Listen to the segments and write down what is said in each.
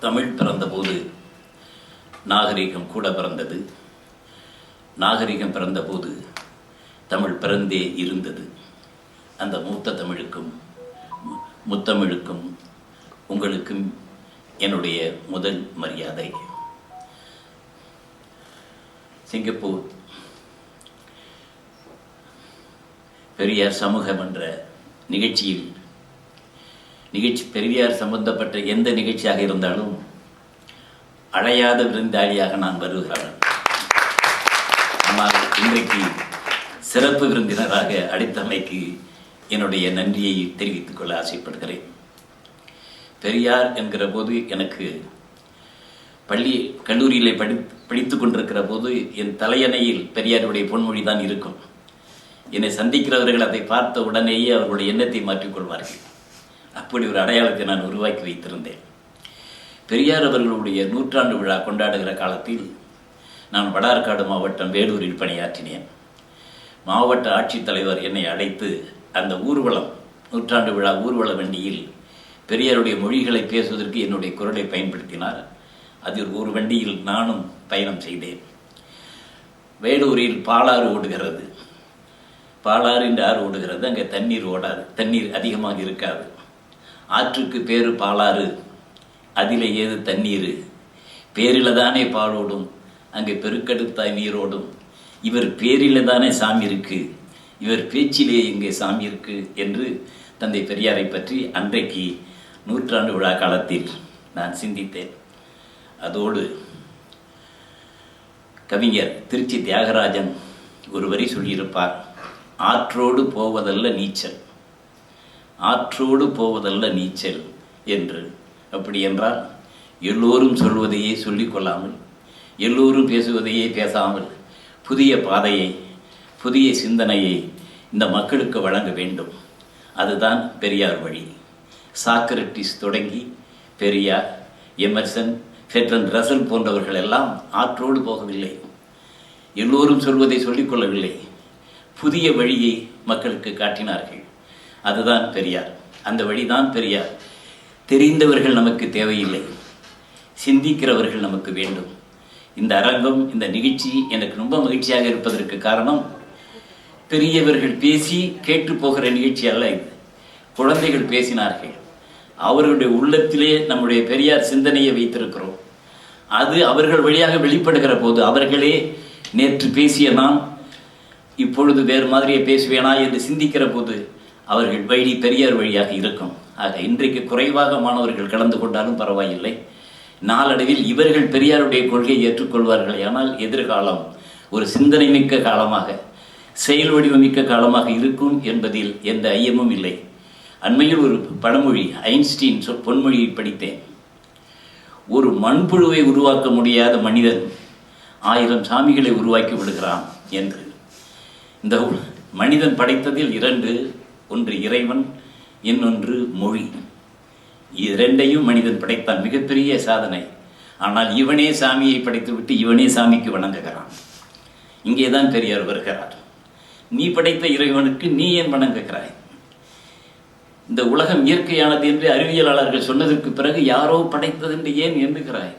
தமிழ் பிறந்தபோது நாகரிகம் கூட பிறந்தது. நாகரிகம் பிறந்தபோது தமிழ் பிறந்தே இருந்தது. அந்த மூத்த தமிழுக்கும் முத்தமிழுக்கும் உங்களுக்கும் என்னுடைய முதல் மரியாதை. சிங்கப்பூர் பெரியார் சமூகம் என்ற நிகழ்ச்சியில் நிகழ்ச்சி பெரியார் சம்பந்தப்பட்ட எந்த நிகழ்ச்சியாக இருந்தாலும் அழையாத விருந்தாளியாக நான் வருகிறேன் ஆனால் இன்றைக்கு சிறப்பு விருந்தினராக அடித்தமைக்கு என்னுடைய நன்றியை தெரிவித்துக் கொள்ள ஆசைப்படுகிறேன். பெரியார் என்கிற போது எனக்கு பள்ளி கல்லூரியிலே படி படித்துக் கொண்டிருக்கிற போது என் தலையணையில் பெரியாருடைய பொன்மொழி தான் இருக்கும். என்னை சந்திக்கிறவர்கள் அதை பார்த்த உடனேயே அவர்களுடைய எண்ணத்தை மாற்றிக்கொள்வார்கள். அப்படி ஒரு அடையாளத்தை நான் உருவாக்கி வைத்திருந்தேன். பெரியார் அவர்களுடைய நூற்றாண்டு விழா கொண்டாடுகிற காலத்தில் நான் வடார்காடு மாவட்டம் வேலூரில் பணியாற்றினேன். மாவட்ட ஆட்சித்தலைவர் என்னை அழைத்து அந்த ஊர்வலம் நூற்றாண்டு விழா ஊர்வல வண்டியில் பெரியாருடைய மொழிகளை பேசுவதற்கு என்னுடைய குரலை பயன்படுத்தினார். அதில் ஒரு வண்டியில் நானும் பயணம் செய்தேன். வேலூரில் பாலாறு ஓடுகிறது. பாலாறு என்று ஆறு ஓடுகிறது. அங்கே தண்ணீர் ஓடாது தண்ணீர் அதிகமாக இருக்காது. ஆற்றுக்கு பேரு பாலாறு அதில் ஏது தண்ணீர். பேரில தானே பாலோடும் அங்கே பெருக்கெடுத்தாய் நீரோடும். இவர் பேரில தானே சாமி இருக்கு இவர் பேச்சிலே இங்கே சாமி இருக்கு என்று தந்தை பெரியாரை பற்றி அன்றைக்கு நூற்றாண்டு விழா காலத்தில் நான் சிந்தித்தேன். அதோடு கவிஞர் திருச்சி தியாகராஜன் ஒரு வரி சொல்லியிருப்பார் ஆற்றோடு போவதல்ல நீச்சல். ஆற்றோடு போவதல்ல நீச்சல் என்று. அப்படி என்றால் எல்லோரும் சொல்வதையே சொல்லிக்கொள்ளாமல் எல்லோரும் பேசுவதையே பேசாமல் புதிய பாதையை புதிய சிந்தனையை இந்த மக்களுக்கு வழங்க வேண்டும். அதுதான் பெரியார் வழி. சாக்ரட்டிஸ் தொடங்கி பெரியார் எமர்சன் ஃபெட்ரன் ரசல் போன்றவர்கள் எல்லாம் ஆற்றோடு போகவில்லை. எல்லோரும் சொல்வதை சொல்லிக்கொள்ளவில்லை புதிய வழியை மக்களுக்கு காட்டினார்கள். அதுதான் பெரியார். அந்த வழிதான் பெரியார். தெரிந்தவர்கள் நமக்கு தேவையில்லை. சிந்திக்கிறவர்கள் நமக்கு வேண்டும். இந்த அரங்கம் இந்த நிகழ்ச்சி எனக்கு ரொம்ப மகிழ்ச்சியாக இருப்பதற்கு காரணம் பெரியவர்கள் பேசி கேட்டு போகிற நிகழ்ச்சி அல்ல இது. குழந்தைகள் பேசினார்கள். அவர்களுடைய உள்ளத்திலே நம்முடைய பெரியார் சிந்தனையை வைத்திருக்கிறோம். அது அவர்கள் வழியாக வெளிப்படுகிற போது அவர்களே நேற்று பேசிய நான் இப்பொழுது வேறு மாதிரியே பேசுவேனா என்று சிந்திக்கிற போது அவர்கள் வழி பெரியார் வழியாக இருக்கும். ஆக இன்றைக்கு குறைவாக மாணவர்கள் கலந்து கொண்டாலும் பரவாயில்லை. நாளடைவில் இவர்கள் பெரியாருடைய கொள்கையை ஏற்றுக்கொள்வார்கள். ஆனால் எதிர்காலம் ஒரு சிந்தனை மிக்க காலமாக செயல் வடிவமிக்க காலமாக இருக்கும் என்பதில் எந்த ஐயமும் இல்லை. அண்மையில் ஒரு பழமொழி ஐன்ஸ்டீன் சொல் பொன்மொழியை படித்தேன். ஒரு மண்புழுவை உருவாக்க முடியாத மனிதன் ஆயிரம் சாமிகளை உருவாக்கி விடுகிறான் என்று. இந்த மனிதன் படைத்ததில் இரண்டு ஒன்று இறைவன் இன்னொன்று மொழி. இரண்டையும் மனிதன் படைத்தான் மிகப்பெரிய சாதனை. ஆனால் இவனே சாமியை படைத்துவிட்டு இவனே சாமிக்கு வணங்குகிறான். இங்கேதான் பெரியார் வருகிறார். நீ படைத்த இறைவனுக்கு நீ ஏன் வணங்குகிறாய்? இந்த உலகம் இயற்கையானது என்று அறிவியலாளர்கள் சொன்னதற்கு பிறகு யாரோ படைத்தது என்று ஏன் எண்ணுகிறாய்?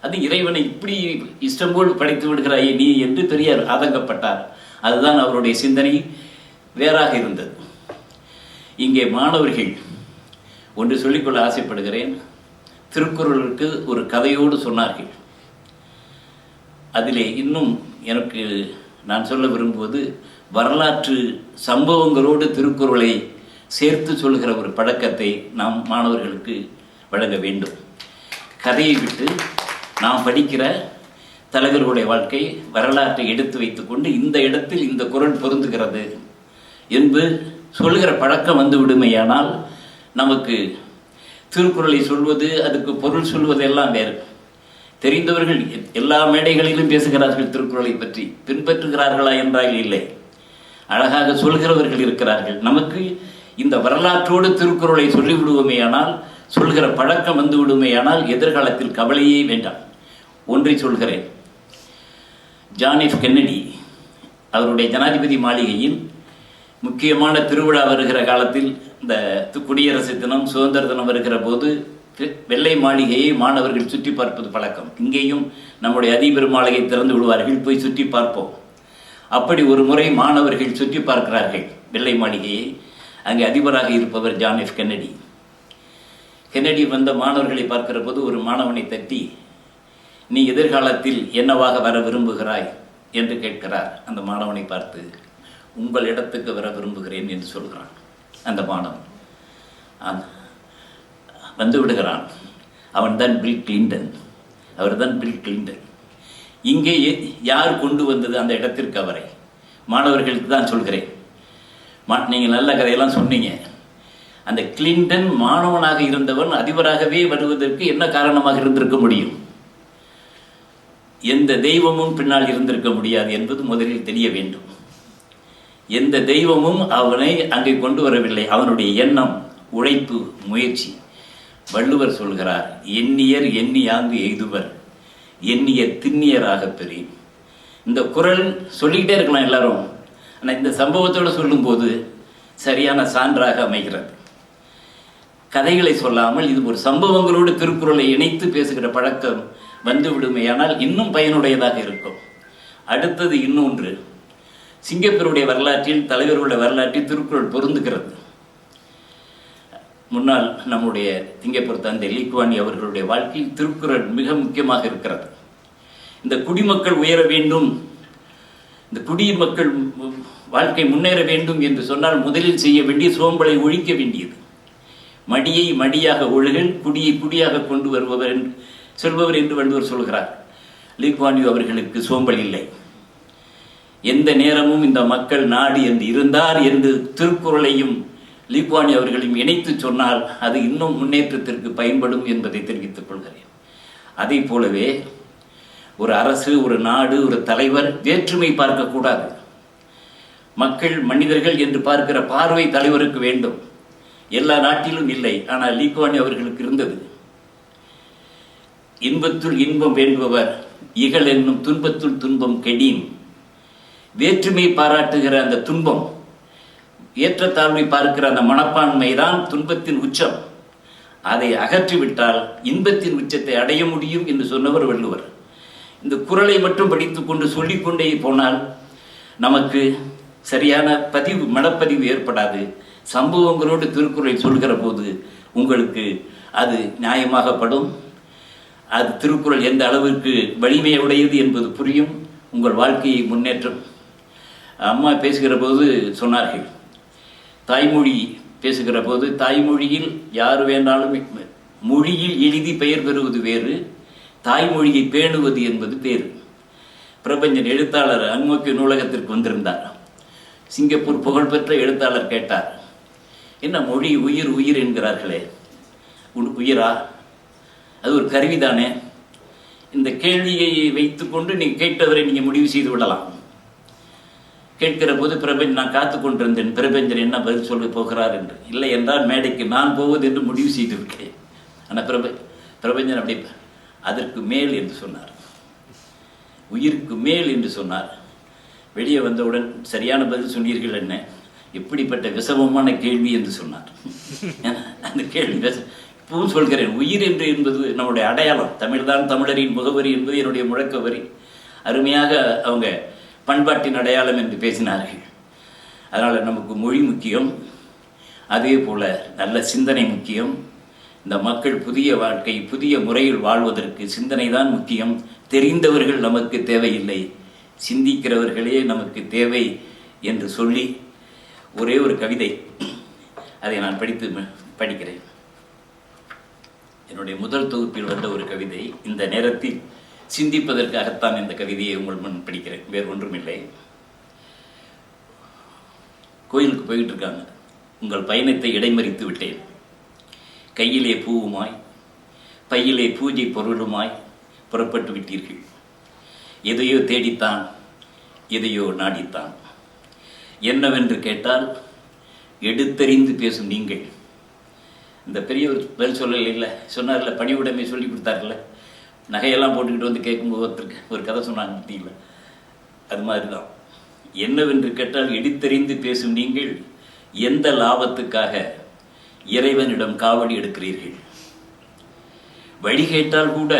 அது இறைவனை இப்படி இஷ்டம் போல் படைத்து விடுகிறாயே நீ என்று பெரியார் ஆதங்கப்பட்டார். அதுதான் அவருடைய சிந்தனை வேறாக இருந்தது. இங்கே மாணவர்கள் ஒன்று சொல்லிக்கொள்ள ஆசைப்படுகிறேன். திருக்குறளுக்கு ஒரு கதையோடு சொன்னார்கள். அதிலே இன்னும் எனக்கு நான் சொல்ல விரும்புவது வரலாற்று சம்பவங்களோடு திருக்குறளை சேர்த்து சொல்கிற ஒரு பழக்கத்தை நாம் மாணவர்களுக்கு வழங்க வேண்டும். கதையை விட்டு நாம் படிக்கிற தலைவர்களுடைய வாழ்க்கை வரலாற்றை எடுத்து வைத்துக்கொண்டு இந்த இடத்தில் இந்த குரல் பொருந்துகிறது என்று சொல்கிற பழக்கம் வந்து விடுமையானால் நமக்கு திருக்குறளை சொல்வது அதுக்கு பொருள் சொல்வது எல்லாம் வேறு. தெரிந்தவர்கள் எல்லா மேடைகளிலும் பேசுகிறார்கள் திருக்குறளை பற்றி. பின்பற்றுகிறார்களா என்றால் இல்லை. அழகாக சொல்கிறவர்கள் இருக்கிறார்கள். நமக்கு இந்த வரலாற்றோடு திருக்குறளை சொல்லிவிடுவோமேயானால் சொல்கிற பழக்கம் வந்து விடுமேயானால் எதிர்காலத்தில் கவலையே வேண்டாம். ஒன்றை சொல்கிறேன். ஜான் எஃப் கென்னடி அவருடைய ஜனாதிபதி மாளிகையில் முக்கியமான திருவிழா வருகிற காலத்தில் இந்த குடியரசு தினம் சுதந்திர தினம் வருகிற போது வெள்ளை மாளிகையை மாணவர்கள் சுற்றி பார்ப்பது பழக்கம். இங்கேயும் நம்முடைய அதிபர் மாளிகை திறந்து விடுவார்கள் போய் சுற்றி பார்ப்போம். அப்படி ஒரு முறை மாணவர்கள் சுற்றி பார்க்கிறார்கள் வெள்ளை மாளிகையை. அங்கே அதிபராக இருப்பவர் ஜான் எஃப் கென்னடி. கென்னடி வந்த மாணவர்களை பார்க்கிற போது ஒரு மாணவனை தட்டி நீ எதிர்காலத்தில் என்னவாக வர விரும்புகிறாய்? என்று கேட்கிறார் அந்த மாணவனை பார்த்து. உங்கள் இடத்துக்கு வர விரும்புகிறேன் என்று சொல்கிறான் அந்த மாணவன். வந்து விடுகிறான். அவன்தான் பில் கிளின்டன் அவர்தான் பில் கிளின்டன் இங்கே யார் கொண்டு வந்தது அந்த இடத்திற்கு அவரை? மாணவர்களுக்கு தான் சொல்கிறேன். மா நீங்கள் நல்ல கதையெல்லாம் சொன்னீங்க. அந்த கிளின்டன் மாணவனாக இருந்தவன் அதிபராகவே வருவதற்கு என்ன காரணமாக இருந்திருக்க முடியும்? எந்த தெய்வமும் பின்னால் இருந்திருக்க முடியாது என்பது முதலில் தெரிய வேண்டும். எந்த தெய்வமும் அவனை அங்கே கொண்டு வரவில்லை. அவனுடைய எண்ணம் உழைப்பு முயற்சி. வள்ளுவர் சொல்கிறார் எண்ணியர் எண்ணியாங்கு எய்துவர். எண்ணிய திண்ணியராக பெரிய இந்த குரல் சொல்லிக்கிட்டே இருக்கலாம் எல்லாரும். ஆனால் இந்த சம்பவத்தோடு சொல்லும்போது சரியான சான்றாக அமைகிறது. கதைகளை சொல்லாமல் இது ஒரு சம்பவங்களோடு திருக்குறளை இணைத்து பேசுகிற பழக்கம் வந்துவிடுமே. ஆனால் இன்னும் பயனுடையதாக இருக்கும். அடுத்தது இன்னொன்று. சிங்கப்பூருடைய வரலாற்றில் தலைவர்களுடைய வரலாற்றில் திருக்குறள் பொருந்துகிறது. முன்னால் நம்முடைய சிங்கப்பூர் தந்தை லீக்வானி அவர்களுடைய வாழ்க்கையில் திருக்குறள் மிக முக்கியமாக இருக்கிறது. இந்த குடிமக்கள் உயர வேண்டும் இந்த குடிமக்கள் வாழ்க்கை முன்னேற வேண்டும் என்று சொன்னால் முதலில் செய்ய வேண்டிய சோம்பலை ஒழிக்க வேண்டியது. மடியை மடியாக ஒழுகல் குடியை குடியாக கொண்டு வருபவர் என்று- சொல்பவர் என்று வள்ளுவர் சொல்கிறார். லீக்வான்யூ அவர்களுக்கு சோம்பல் இல்லை. எந்த நேரமும் இந்த மக்கள் நாடு என்று இருந்தார் என்று திருக்குறளையும் லீக்வாணி அவர்களையும் இணைத்து சொன்னால் அது இன்னும் முன்னேற்றத்திற்கு பயன்படும் என்பதை தெரிவித்துக் கொள்கிறேன். அதை போலவே ஒரு அரசு ஒரு நாடு ஒரு தலைவர் வேற்றுமை பார்க்கக்கூடாது. மக்கள் மனிதர்கள் என்று பார்க்கிற பார்வை தலைவருக்கு வேண்டும். எல்லா நாட்டிலும் இல்லை ஆனால் லீக்வாணி அவர்களுக்கு இருந்தது. இன்பத்துள் இன்பம் வேண்டுபவர் இகழ் என்னும் துன்பத்துள் துன்பம் கெடீன். வேற்றுமை பாராட்டுகிற அந்த துன்பம் ஏற்றத்தாழ்வை பார்க்கிற அந்த மனப்பான்மை தான் துன்பத்தின் உச்சம். அதை அகற்றிவிட்டால் இன்பத்தின் உச்சத்தை அடைய முடியும் என்று சொன்னவர் வள்ளுவர். இந்த குறளை மட்டும் படித்துக்கொண்டு சொல்லிக்கொண்டே போனால் நமக்கு சரியான பதிவு மனப்பதிவு ஏற்படாது. சம்பவங்களோடு திருக்குறளை சொல்கிற போது உங்களுக்கு அது நியாயமாகப்படும். அது திருக்குறள் எந்த அளவிற்கு வலிமையுடையது என்பது புரியும். உங்கள் வாழ்க்கையை முன்னேற்றம். அம்மா பேசுகிற போது சொன்னார்கள். தாய்மொழி பேசுகிற போது தாய்மொழியில் யார் வேண்டாலும் மொழியில் எழுதி பெயர் பெறுவது வேறு தாய்மொழியை பேணுவது என்பது பேர் பிரபஞ்சன் எழுத்தாளர் அன்மோக்கிய நூலகத்திற்கு வந்திருந்தார். சிங்கப்பூர் புகழ்பெற்ற எழுத்தாளர் கேட்டார். என்ன மொழி உயிர் உயிர் என்கிறார்களே. உன் உயிரா? அது ஒரு கருவிதானே. இந்த கேள்வியை வைத்துக்கொண்டு நீங்கள் கேட்டவரை நீங்கள் முடிவு செய்து விடலாம். கேட்கிற போது பிரபஞ்சன் நான் காத்து கொண்டிருந்தேன். பிரபஞ்சன் என்ன பதில் சொல்ல போகிறார் என்று. இல்லை என்றால் மேடைக்கு நான் போவது என்று முடிவு செய்து விட்டேன் ஆனால் பிரப பிரபஞ்சன் அப்படி அதற்கு மேல் என்று சொன்னார். உயிருக்கு மேல் என்று சொன்னார். வெளியே வந்தவுடன் சரியான பதில் சொன்னீர்கள் என்ன? எப்படிப்பட்ட விஷமமான கேள்வி என்று சொன்னார். அந்த கேள்வி இப்பவும் சொல்கிறேன். உயிர் என்று என்பது நம்முடைய அடையாளம். தமிழ்தான் தமிழரின் முகவரி என்பது என்னுடைய முழக்க வரி அருமையாக அவங்க பண்பாட்டின் அடையாளம் என்று பேசினார்கள். அதனால் நமக்கு மொழி முக்கியம் அதே போல் நல்ல சிந்தனை முக்கியம். இந்த மக்கள் புதிய வாழ்க்கை புதிய முறையில் வாழ்வதற்கு சிந்தனை தான் முக்கியம். தெரிந்தவர்கள் நமக்கு தேவையில்லை சிந்திக்கிறவர்களே நமக்கு தேவை என்று சொல்லி ஒரே ஒரு கவிதை அதை நான் படித்து ம- படிக்கிறேன். என்னுடைய முதல் தொகுப்பில் வந்த ஒரு கவிதை இந்த நேரத்தில் சிந்திப்பதற்காகத்தான் இந்த கவிதையை உங்கள் முன் படிக்கிறேன். வேறு ஒன்றுமில்லை. கோயிலுக்கு போயிட்டு இருக்காங்க உங்கள் பயணத்தை இடைமறித்து விட்டேன். கையிலே பூவுமாய் பையிலே பூஜை பொருளுமாய் புறப்பட்டு விட்டீர்கள். எதையோ தேடித்தான் எதையோ நாடித்தான். என்னவென்று கேட்டால் எடுத்தறிந்து பேசும் நீங்கள். இந்த பெரியவர் பதில் சொல்லல இல்லை சொன்னார்ல பணிவுடைமை சொல்லி கொடுத்தார்ல? நகையெல்லாம் போட்டுக்கிட்டு வந்து கேட்கும்போது ஒருத்தருக்கு ஒரு கதை சொன்னாங்க பார்த்தீங்களா அது மாதிரி தான் என்னவென்று கேட்டால் இடித்தறிந்து பேசும் நீங்கள் எந்த லாபத்துக்காக இறைவனிடம் காவடி எடுக்கிறீர்கள்? வழி கேட்டால் கூட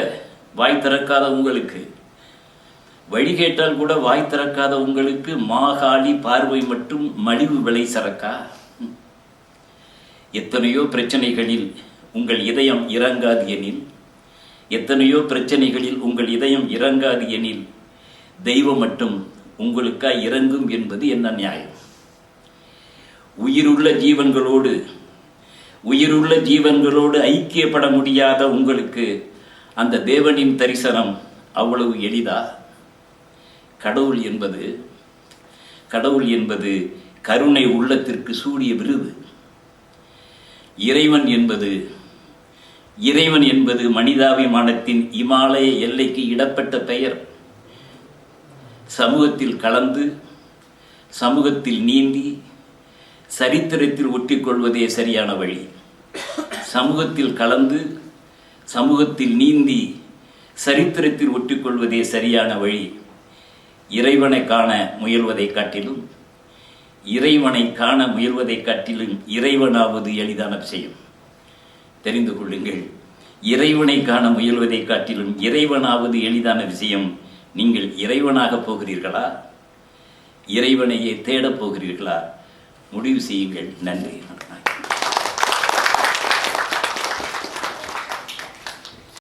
வாய் திறக்காத உங்களுக்கு. வழி கேட்டால் கூட வாய் திறக்காத உங்களுக்கு மாகாளி பார்வை மற்றும் மலிவு விலை சரக்கா? எத்தனையோ பிரச்சனைகளில் உங்கள் இதயம் இறங்காது எனில் எத்தனையோ பிரச்சனைகளில் உங்கள் இதயம் இறங்காது எனில் தெய்வம் மட்டும் உங்களுக்காய் இறங்கும் என்பது என்ன நியாயம்? உயிருள்ள ஜீவன்களோடு உயிருள்ள ஜீவன்களோடு ஐக்கியப்பட முடியாத உங்களுக்கு அந்த தேவனின் தரிசனம் அவ்வளவு எளிதா? கடவுள் என்பது கடவுள் என்பது கருணை உள்ளத்திற்கு சூடிய விருது. இறைவன் என்பது இறைவன் என்பது மனிதாபிமானத்தின் இமாலய எல்லைக்கு இடப்பட்ட பெயர். சமூகத்தில் கலந்து சமூகத்தில் நீந்தி சரித்திரத்தில் ஒட்டிக்கொள்வதே சரியான வழி. சமூகத்தில் கலந்து சமூகத்தில் நீந்தி சரித்திரத்தில் ஒட்டிக்கொள்வதே சரியான வழி. இறைவனை காண முயல்வதைக் காட்டிலும் இறைவனை காண முயல்வதைக் காட்டிலும் இறைவனாவது எளிதான விஷயம். தெரிந்து கொள்ளுங்கள். இறைவனை காண முயல்வதைக் காட்டிலும் இறைவனாவது எளிதான விஷயம். நீங்கள் இறைவனாக போகிறீர்களா? இறைவனையே தேடப் போகிறீர்களா? முடிவு செய்யுங்கள். நன்றி.